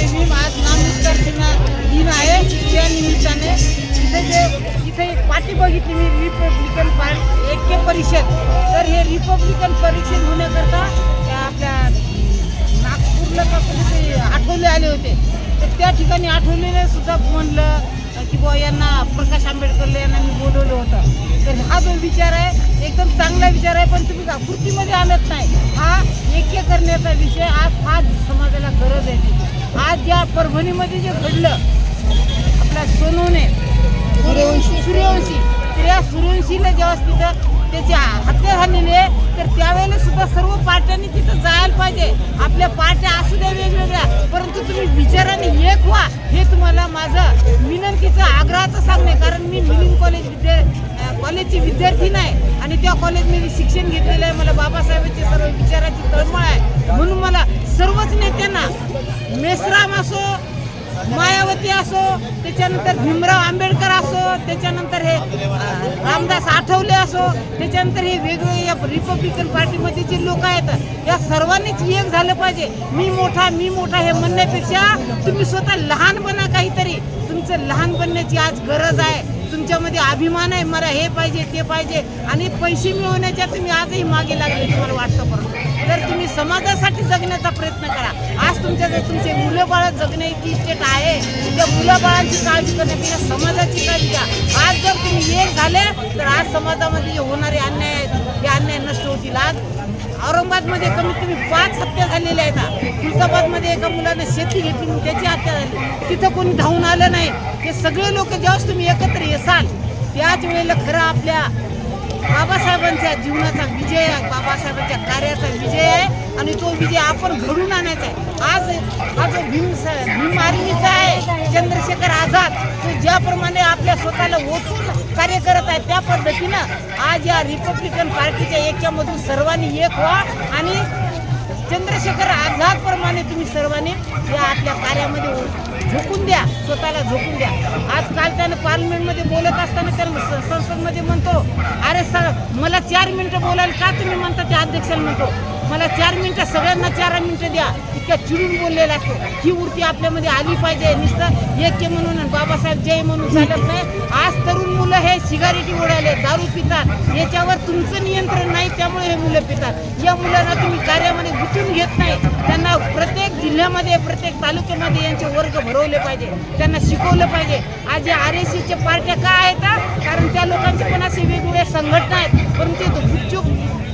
जय भीम आज नामनिष्कर्षणा दिन आहे त्या निमित्ताने. इथे जे इथे एक पाठी बघितली मी रिपब्लिकन पार्टी ऐक्य परिषद. तर हे रिपब्लिकन परिषद होण्याकरता त्या आपल्या नागपूरला का कुठे आठवले आले होते. तर त्या ठिकाणी आठवलेले सुद्धा म्हणलं की बुवा यांना प्रकाश आंबेडकरला यांना मी बोलवलं होतं. तर हा जो विचार आहे एकदम चांगला विचार आहे पण तुम्ही कृतीमध्ये आणत नाही. हा ऐक्य करण्याचा विषय आज आज समाजाला गरज आहे. आज ज्या परभणीमध्ये जे घडलं आपल्या सोनूने सूर्यवंशी. सूर्यवंशी. तर या सूर्यवंशीला जेव्हा तिथं त्याची हत्या झालेली आहे तर त्यावेळेला सुद्धा सर्व पार्ट्यांनी तिथं जायला पाहिजे. आपल्या पार्ट्या असू द्या वेगवेगळ्या परंतु तुम्ही विचाराने एक व्हा. हे तुम्हाला माझं विनंतीचं आग्रहाचं सांगणे. कारण मी मिलिंद कॉलेज विद्या कॉलेजची विद्यार्थी नाही. आणि त्या कॉलेजमध्ये शिक्षण घेतलेलं आहे. मला बाबासाहेबांचे सर्व विचाराची तळमळ आहे. म्हणून मला सर्वच नेत्यांना मेसराम असो मायावती असो त्याच्यानंतर भीमराव आंबेडकर असो त्याच्यानंतर हे रामदास आठवले असो त्याच्यानंतर हे वेगवेगळे या रिपब्लिकन पार्टीमध्ये जे लोक आहेत या सर्वांनीच एक झालं पाहिजे. मी मोठा मी मोठा हे म्हणण्यापेक्षा तुम्ही स्वतः लहान बना काहीतरी. तुमचं लहान बनण्याची आज गरज आहे. तुमच्यामध्ये अभिमान आहे मला हे पाहिजे ते पाहिजे आणि पैसे मिळवण्याच्या तुम्ही आजही मागे लागले तुम्हाला वाटतं परंतु तर तुम्ही समाजासाठी जगण्याचा प्रयत्न करा. आज तुमच्या जर तुमचे मुलं बाळ जगण्याची इच्छेट आहे. त्या मुलाबाळांची काळजी करण्यापेक्षा समाजाची काळजी घ्या. आज जर तुम्ही एक झाले तर आज समाजामध्ये होणारे अन्याय जिल्ह्यात आज औरंगाबादमध्ये कमीत कमी पाच हत्या झालेल्या आहेत तुळजाबादमध्ये एका मुलानं शेती घेतली त्याची हत्या झाली. तिथं कोणी धावून आलं नाही. हे सगळे लोक ज्यावेळेस तुम्ही एकत्र येसाल त्याच वेळेला खरं आपल्या बाबासाहेबांच्या जीवनाचा विजय आहे. बाबासाहेबांच्या कार्याचा विजय आहे. आणि तो विजय आपण घडून आणायचा आहे. आज हा जो भीम भीम आर्मीचा आहे चंद्रशेखर आझाद तो ज्याप्रमाणे आपल्या स्वतःला ओतून आहे त्या पद्धतीनं आज या रिपब्लिकन पार्टीच्या ऐक्यामधून सर्वांनी एक व्हा आणि चंद्रशेखर आझादप्रमाणे तुम्ही सर्वांनी या आपल्या कार्यामध्ये झोकून द्या स्वतःला झोकून द्या. आज काल त्यानं पार्लमेंटमध्ये बोलत असताना त्यानं स- संसदमध्ये म्हणतो अरे सर मला चार मिनटं बोलायला का तुम्ही म्हणता? त्या अध्यक्षाला म्हणतो मला चार मिनटं सगळ्यांना चार मिनिटं द्या. इतक्या चिडून बोललेला असतो. ही वृत्ती आपल्यामध्ये आली पाहिजे नुसतं एक म्हणून बाबासाहेब जय म्हणून चालत नाही. आज तरुण मुलं हे सिगारेटी ओढायले दारू पितात. याच्यावर तुमचं नियंत्रण नाही त्यामुळे हे मुलं पितात. या मुलांना तुम्ही कार्यामध्ये गुंतून घेत नाही. जिल्ह्यामध्ये प्रत्येक तालुक्यामध्ये यांचे वर्ग भरवले पाहिजे. त्यांना शिकवलं पाहिजे. आज या आर एस सीच्या पार्ट्या का आहेत कारण त्या लोकांचे पण असे वेगवेगळ्या संघटना आहेत. परंतु ते गुपचूप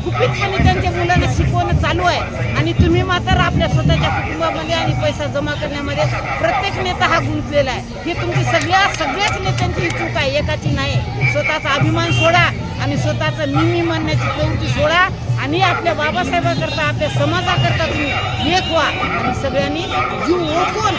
गुपितपणे त्यांच्या मुलांना शिकवणं चालू आहे. आणि तुम्ही मात्र आपल्या स्वतःच्या कुटुंबामध्ये आणि पैसा जमा करण्यामध्ये प्रत्येक नेता हा गुंतलेला आहे. हे तुमची सगळ्या सगळ्याच नेत्यांची चूक आहे. एकाची नाही. स्वतःचा अभिमान सोडा आणि स्वतःचं मी मी म्हणण्याची प्रवृत्ती सोडा. आणि आपल्या बाबासाहेबाकरता आपल्या समाजाकरता तुम्ही एक व्हा आणि सगळ्यांनी जीव ओळखून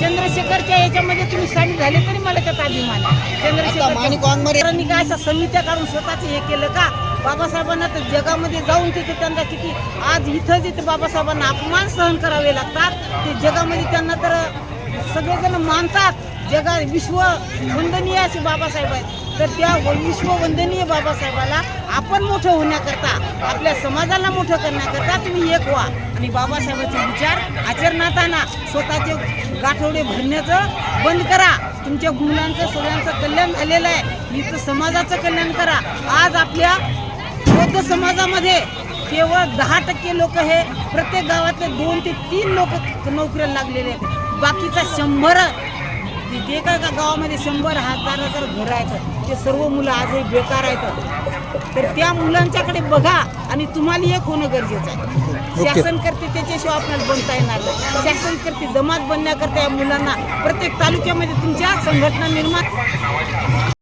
चंद्रशेखरच्या याच्यामध्ये तुम्ही सामील झाले तरी मला त्याचा अभिमान चंद्रशेखर काय अशा समित्या काढून स्वतःच हे केलं का? बाबासाहेबांना तर जगामध्ये जाऊन तिथे त्यांना किती आज इथं जिथे बाबासाहेबांना अपमान सहन करावे लागतात ते जगामध्ये त्यांना तर सगळेजण मानतात. जगा विश्व वंदनीय असे बाबासाहेब आहेत. तर त्या विश्ववंदनीय बाबासाहेबाला आपण मोठं होण्याकरता आपल्या समाजाला मोठं करण्याकरता तुम्ही एक व्हा. आणि बाबासाहेबांचे विचार आचरणात आणा स्वतःचे गाठोडे भरण्याचं बंद करा. तुमच्या मुलांचं सगळ्यांचं कल्याण झालेलं आहे. इथं समाजाचं कल्याण करा. आज आपल्या बौद्ध समाजामध्ये केवळ दहा टक्के लोक हे प्रत्येक गावातले दोन ते तीन लोक नोकऱ्याला लागलेले आहेत. बाकीचा शंभर ते काय का गावामध्ये शंभर हजार हजार घरं आहेत. ते सर्व मुलं आजही बेकार आहेत. तर त्या मुलांच्याकडे बघा आणि तुम्हाला एक होणं गरजेचं आहे. शासन करते त्याच्याशिवाय आपल्याला बनता येणार नाही. शासन करते जमात बनण्याकरता या मुलांना प्रत्येक तालुक्यामध्ये तुमच्या संघटना निर्माण